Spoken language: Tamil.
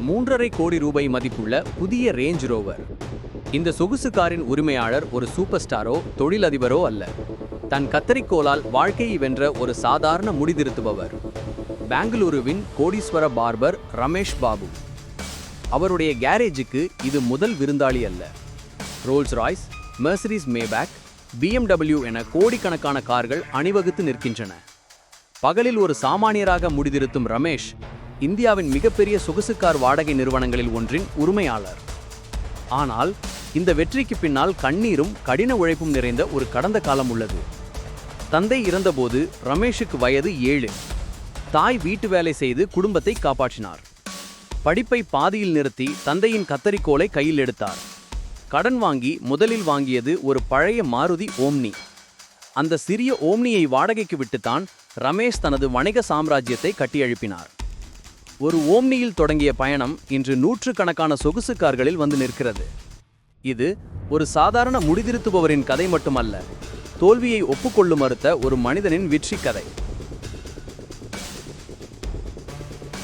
மூன்றரை கோடி ரூபாய் மதிப்புள்ள புதிய ரேஞ்ச் ரோவர். இந்த சொகுசு காரின் உரிமையாளர் ஒரு சூப்பர் ஸ்டாரோ தொழிலதிபரோ அல்ல. தன் கத்தரிக்கோலால் வாழ்க்கையை வென்ற ஒரு சாதாரண முடிதிருத்துபவர். பெங்களூருவின் கோடீஸ்வர பார்பர் ரமேஷ் பாபு. அவருடைய கேரேஜுக்கு இது முதல் விருந்தாளி அல்ல. Rolls Royce Mercedes Maybach BMW என கோடிக்கணக்கான கார்கள் அணிவகுத்து நிற்கின்றன. பகலில் ஒரு சாமானியராக முடிதிருத்தும் ரமேஷ் இந்தியாவின் மிகப்பெரிய சொகுசு கார் வாடகை நிறுவனங்களில் ஒன்றின் உரிமையாளர். ஆனால் இந்த வெற்றிக்கு பின்னால் கண்ணீரும் கடின உழைப்பும் நிறைந்த ஒரு கடந்த காலம் உள்ளது. தந்தை இறந்தபோது ரமேஷுக்கு வயது ஏழு. தாய் வீட்டு வேலை செய்து குடும்பத்தை காப்பாற்றினார். படிப்பை பாதியில் நிறுத்தி தந்தையின் கத்தரிக்கோலை கையில் எடுத்தார். கடன் வாங்கி முதலில் வாங்கியது ஒரு பழைய மாருதி ஓம்னி. அந்த சிறிய ஓம்னியை வாடகைக்கு விட்டுத்தான் ரமேஷ் தனது வணிக சாம்ராஜ்யத்தை கட்டியெழுப்பினார். ஒரு ஓம்னியில் தொடங்கிய பயணம் இன்று நூற்றுக்கணக்கான சொகுசு கார்களில் வந்து நிற்கிறது. இது ஒரு சாதாரண முடிதிருத்துபவரின் கதை மட்டுமல்ல தோல்வியை ஒப்புக்கொள்ளும் மறுத்த ஒரு மனிதனின் வெற்றி கதை